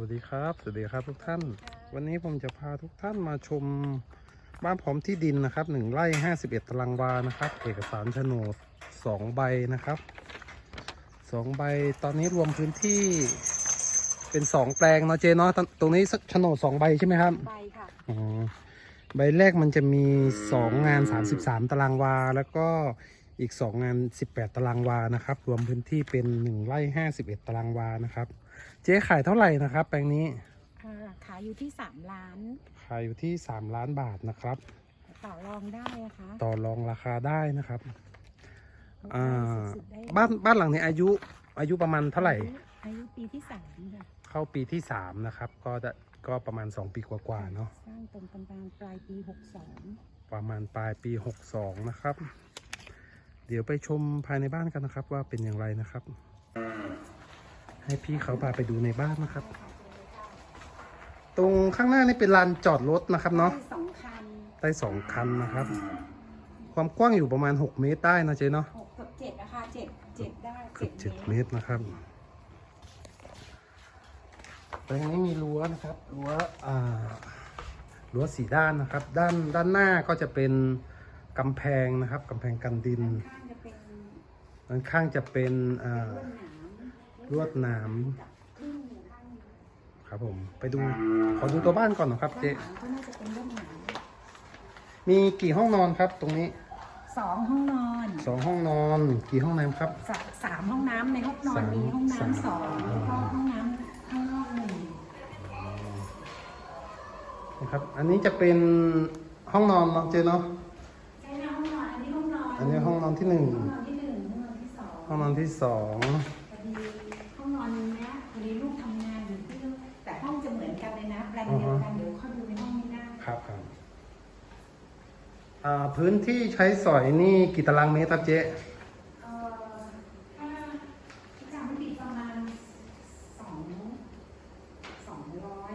วัสดีครับ สวัสดีครับทุกท่าน วันนี้ผมจะพาทุกท่านมาชมบ้านพร้อมที่ดินนะครับหนึ่งไร่ห้าสิบเอ็ดตารางวานะครับ เอกสารโฉนดสองใบนะครับสองใบตอนนี้รวมพื้นที่เป็นสองแปลงเนาะเจเนาะตตรงนี้โฉนดสองใบใช่ไหมครับใบค่ะอ๋อใบแรกมันจะมีสองงานสามสิบสามตารางวา แล้วก็อีกสองงานสิบแปดตารางวานะครับ รวมพื้นที่เป็นหนึ่งไร่ห้าสิบเอ็ดตารางวานะครับ เจ๊ขายเท่าไหร่นะครับแปลงนี้ อ่าขายอยู่ที่3ล้าน ขายอยู่ที่3ล้านบาทนะครับ ต่อรองได้นะคะต่อรองราคาได้นะครับ อ่า สุดๆได้บ้านบ้านหลังนี้อายุอายุประมาณเท่าไหร่ อายุปีที่สามค่ะ เข้าปีที่3นะครับ ก็จะก็ประมาณ2ปีกว่าๆเนาะ สร้างตรงกลางปลายปีประมาณปลายปี 62 นะครับ เดี๋ยวไปชมภายในบ้านกันนะครับว่าเป็นอย่างไรนะครับ ให้พี่เขาพาไปดูในบ้านนะครับ ตรงข้างหน้านี่เป็นลานจอดรถนะครับ62เนาะได้สองคันได้สองคันนะครับ ความกว้างอยู่ประมาณ 6 เมตรได้นะเจ๊เนาะหกกับเจ็ดนะคะเจ็ดเจ็ดได้เกือบเจ็ด7เมตรนะครับตรงนี้มีรั้วนะครับรั้วอ่ารั้วสีด้านนะครับ ด้านด้านหน้าก็จะเป็นกำแพงนะครับกำแพงกันดินข้างๆจะเป็นด้านข้างจะเป็นอ่า ลวดหนามลวดหนามกับครึ่งข้างครับผม ไปดู ขอดูตัวบ้านก่อนนะครับด้านเจ๊หลังก็น่าจะเป็นลวดหนามมีกี่ห้องนอนครับ ตรงนี้สองห้องนอนสองห้องนอน กี่ห้องน้ำครับสาสามห้องน้ำในห้องนอนสามมีห้องสาม น้ำสองแล้วก็ห้องน้ำข้างนอกหนึ่งนะครับ อันนี้จะเป็นห้องนอนเนาะเจ๊เนาะใช่นะห้องนอนอันนี้ห้องนอนอันนี้ห้องนอนที่หนึ่งห้องนอนที่หนึ่งห้องนอนที่สองห้องนอนที่สอง พื้นที่ใช้สอยนี่กี่ตารางเมตรครับเจ๊เอ่อถ้าที่จำไม่ผิดประมาณสองสองร้อย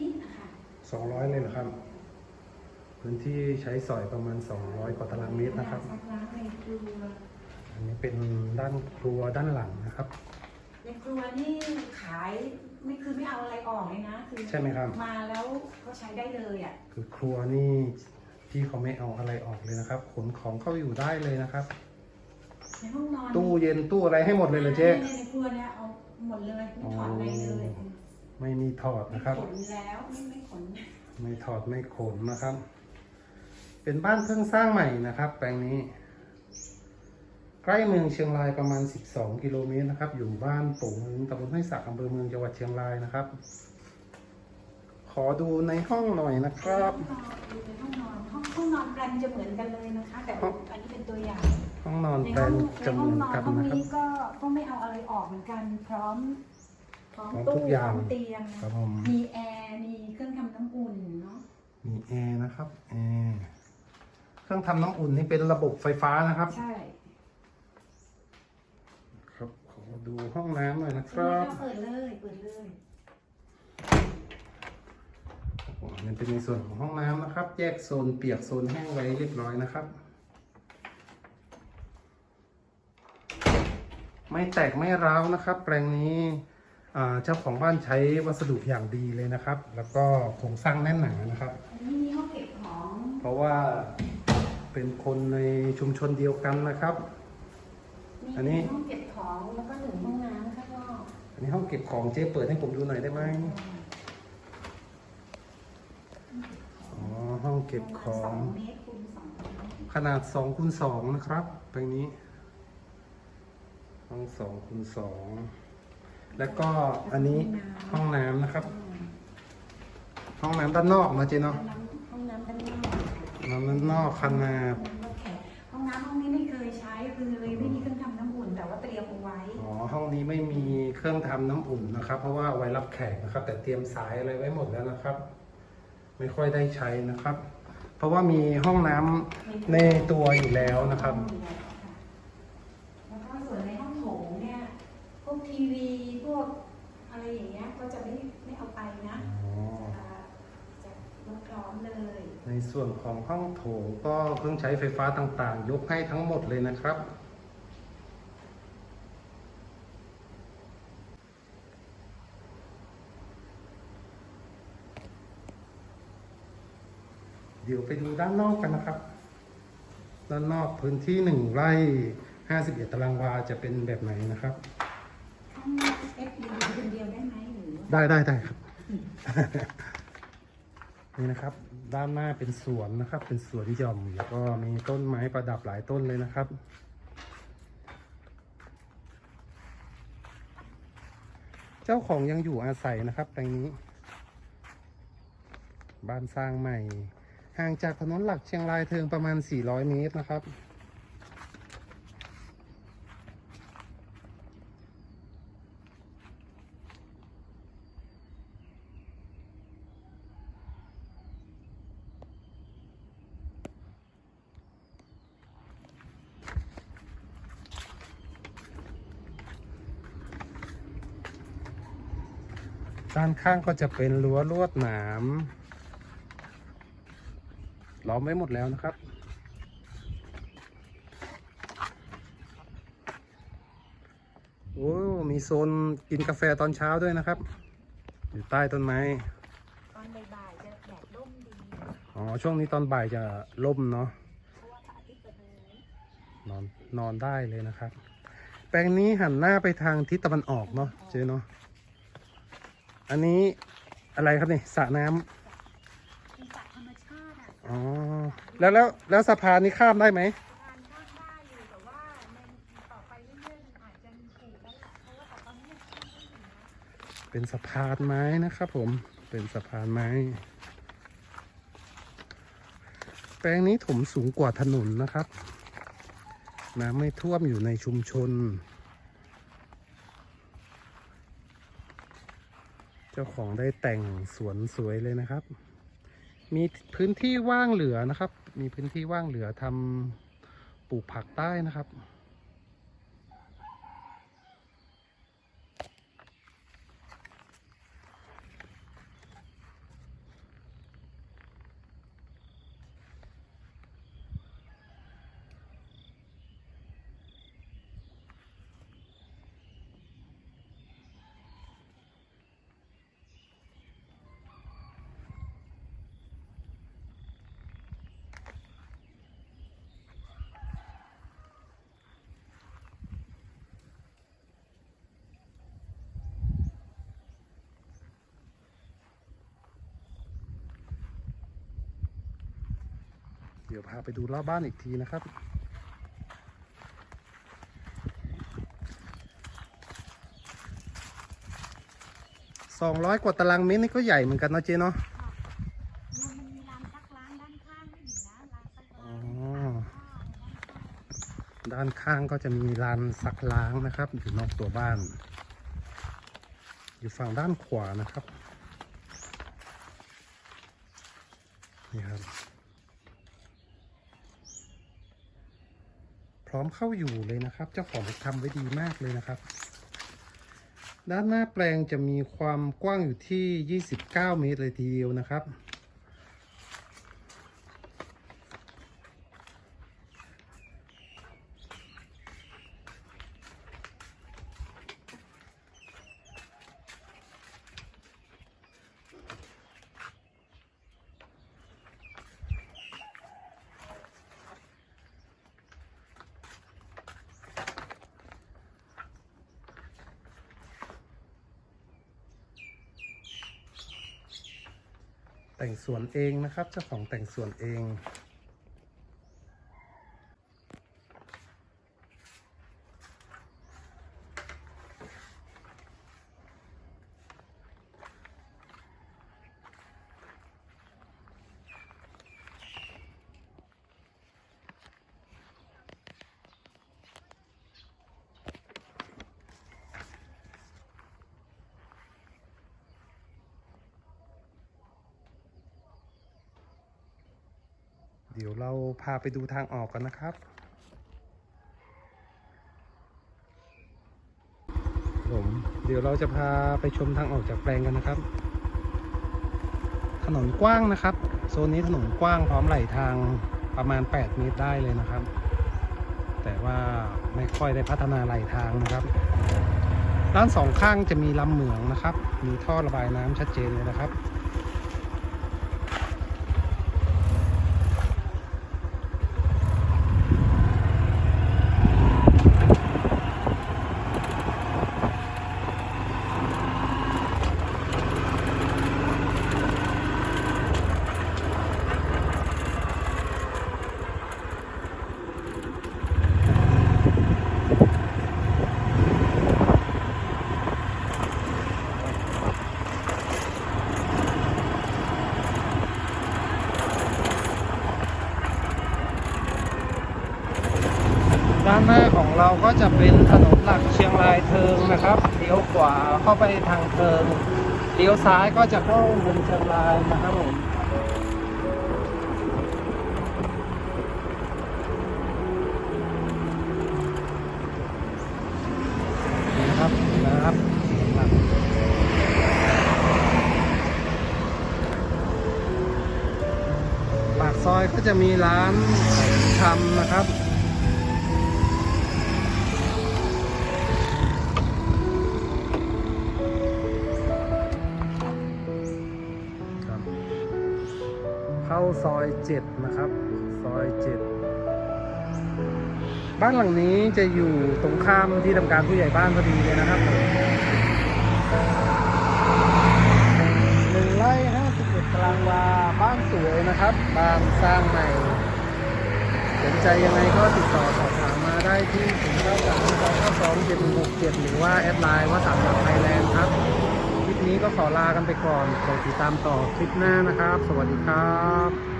นิดๆนะคะสองร้อยเลยเหรอครับ พื้นที่ใช้สอยประมาณ 200 กว่าตารางเมตรนะครับซักล้างในครัว อันนี้เป็นด้านครัวด้านหลังนะครับ ในครัวนี่ขายไม่คือไม่เอาอะไรออกเลยนะ คือใช่ไหมครับ มาแล้วก็ใช้ได้เลยอะ คือครัวนี่ พี่เขาไม่เอาอะไรออกเลยนะครับ ขนของเข้าอยู่ได้เลยนะครับ ในห้องนอนตู้เย็นตู้อะไรให้หมดเลยเหรอเจ๊ในในครัวเนี่ยเอาหมดเลยไม่ถอดอะไรเลยไม่มีถอดไม่นะครับ ขนแล้วไม่ไม่ขนไม่ถอดไม่ขนนะครับ เป็นบ้านเพิ่งสร้างใหม่นะครับ แปลงนี้ ใกล้เมืองเชียงรายประมาณ 12 กิโลเมตรนะครับ อยู่บ้านโป่งเมืองตำบลห้วยสักอำเภอเมืองจังหวัดเชียงรายนะครับ ขอดูในห้องหน่อยนะครับดูใน ห้องนอนห้องห้องนอนแปลนจะเหมือนกันเลยนะคะ แต่อันนี้เป็นตัวอย่างห้องนอนในแปลห้องนในจะเหห้อมืงอนนอนกันห้องนะครับ นี้ก็ก็ไม่เอาอะไรออกเหมือนกัน พร้อม พร้อมพร้อมตู้ทุกอย่าง พร้อมเตียง ครับผมมีแอร์มีเครื่องทำน้ำอุ่นเนาะมีแอร์นะครับแอร์เครื่องทำน้ำอุ่นนี่เป็นระบบไฟฟ้านะครับ ใช่ครับขอดูห้องน้ำหน่อยนะคตรงรันี้บก็เปิดเลยเปิดเลย มันเป็นในส่วนของห้องน้ำนะครับ แยกโซนเปียกโซนแห้งไว้เรียบร้อยนะครับ ไม่แตกไม่ร้าวนะครับ แปลงนี้อ่าเจ้าของบ้านใช้วัสดุอย่างดีเลยนะครับ แล้วก็โครงสร้างแน่นหนานะครับอันนี้มีห้องเก็บของเพราะว่าเป็นคนในชุมชนเดียวกันนะครับมีอันนี้ห้องเก็บของแล้วก็หนึ่งห้องน้ำข้างนอกอันนี้ห้องเก็บของเจ๊เปิดให้ผมดูหน่อยได้ไหมอ๋อ ห้องเก็บขอสองงเมตรคูณสองเมตรขนาด2คูณ2นะครับตรงนี้ ห้อง2คูณ2แล้วก็อันนี้ห้องน้ำนะครับ ห้องน้ำด้านนอกนะเจ๊เนาะห้องน้ำด้านนอกน้ำด้านนอกขนาดห้องน้ำห้องนี้ไม่เคยใช้คือเลยไม่มีเครื่องทำน้ำอุ่นแต่ว่าเตรียมเอาไว้อ๋อห้องนี้ไม่มีเครื่องทำน้ำอุ่นนะครับ เพราะว่าเอาไว้รับแขกนะครับ แต่เตรียมสายอะไรไว้หมดแล้วนะครับ ไม่ค่อยได้ใช้นะครับ เพราะว่ามีห้องน้ำในตัวอยู่แล้วนะครับ แล้วก็ส่วนในห้องโถงเนี่ยพวกทีวีพวกอะไรอย่างเงี้ยก็จะไม่ไม่เอาไปนะอ๋อจะยกพร้อมเลยในส่วนของห้องโถงก็เครื่องใช้ไฟฟ้าต่างๆ ยกให้ทั้งหมดเลยนะครับ เดี๋ยวไปดูด้านนอกกันนะครับ ด้านนอกพื้นที่หนึ่งไร่ห้าสิบเอ็ดตารางวาจะเป็นแบบไหนนะครับห้องเอฟอยู่คนเดียวได้ไหมหรือว่าได้ได้ได้ครับ นี่นะครับ ด้านหน้าเป็นสวนนะครับ เป็นสวนหย่อมแล้วก็มีต้นไม้ประดับหลายต้นเลยนะครับเจ้าของยังอยู่อาศัยนะครับแปลงนี้ บ้านสร้างใหม่ ห่างจากถนนหลักเชียงรายเทิงประมาณ 400 เมตรนะครับ ด้านข้างก็จะเป็นรั้วลวดหนาม ล้อมไว้หมดแล้วนะครับ โอ้ มีโซนกินกาแฟตอนเช้าด้วยนะครับ อยู่ใต้ต้นไม้ ตอนบ่ายๆจะแดดร่มดีอ๋อ ช่วงนี้ตอนบ่ายจะล่มเนาะ เพราะว่าพระอาทิตย์จะเลยนอนนอนได้เลยนะครับ แปลงนี้หันหน้าไปทางทิศตะวันออกเนาะเจ๊เนาะ อันนี้อะไรครับนี่สระน้ำ เป็นสัตว์ธรรมชาติ อ๋อแล้วแล้วแล้วสะพานนี้ข้ามได้ไหมข้างได้อยู่แต่ว่าต่อไปเรื่อยๆอาจจะมีผูกแล้วเพราะว่าตอนนี้ยังข้ามไม่ถึงเป็นสะพานไม้นะครับผมเป็นสะพานไม้ แปลงนี้ถมสูงกว่าถนนนะครับ น้ำไม่ท่วมอยู่ในชุมชน เจ้าของได้แต่งสวนสวยเลยนะครับ มีพื้นที่ว่างเหลือนะครับ มีพื้นที่ว่างเหลือทำปลูกผักใต้นะครับ เดี๋ยวพาไปดูรอบบ้านอีกทีนะครับ สองร้อยกว่าตารางเมตรนี่ก็ใหญ่เหมือนกันเนาะเจ๊เนาะรวมมันมีลานซักล้างด้านข้างด้วยอยู่นะลานซักอ๋ล้างอด้านข้างก็จะมีลานซักล้างนะครับ อยู่นอกตัวบ้าน อยู่ฝั่งด้านขวานะครับ นี่ครับ พร้อมเข้าอยู่เลยนะครับ เจ้าของทำไว้ดีมากเลยนะครับ ด้านหน้าแปลงจะมีความกว้างอยู่ที่ 29 เมตรเลยทีเดียวนะครับ แต่งสวนเองนะครับ เจ้าของแต่งสวนเอง เดี๋ยวเราพาไปดูทางออกกันนะครับ ผมเดี๋ยวเราจะพาไปชมทางออกจากแปลงกันนะครับ ถนนกว้างนะครับ โซนนี้ถนนกว้างพร้อมไหลทางประมาณ 8 เมตรได้เลยนะครับ แต่ว่าไม่ค่อยได้พัฒนาไหลทางนะครับ ด้านสองข้างจะมีลำเหมืองนะครับ มีท่อระบายน้ำชัดเจนเลยนะครับ เราก็ จะเป็นถนนหลักเชียงรายเทิงนะครับเลี้ยวขวาเข้าไปทางเทิงเลี้ยวซ้ายก็จะเข้าเมืองเชียงรายนะครับผมนี่นะครับนะครับปากซอยก็จะมีร้านทำนะครับ เข้าซอยเจ็ดนะครับ ซอยเจ็ดบ้านหลังนี้จะอยู่ตรงข้ามที่ทำการผู้ใหญ่บ้านพอดีเลยนะครับหนึ่งไร่ห้าสิบเอ็ดตารางวาบ้านสวยนะครับ บ้านสร้างใหม่สนใจยังไงก็ติดต่อสอบถามมาได้ที่ศูนย์เก้าสามสองเก้าสองเจ็ดหนึ่งหกเจ็ดหรือว่าแอดไลน์ว่าสามหลักไทยแลนด์ครับ นี้ก็ขอลากันไปก่อนขอติดตามต่อคลิปหน้านะครับ สวัสดีครับ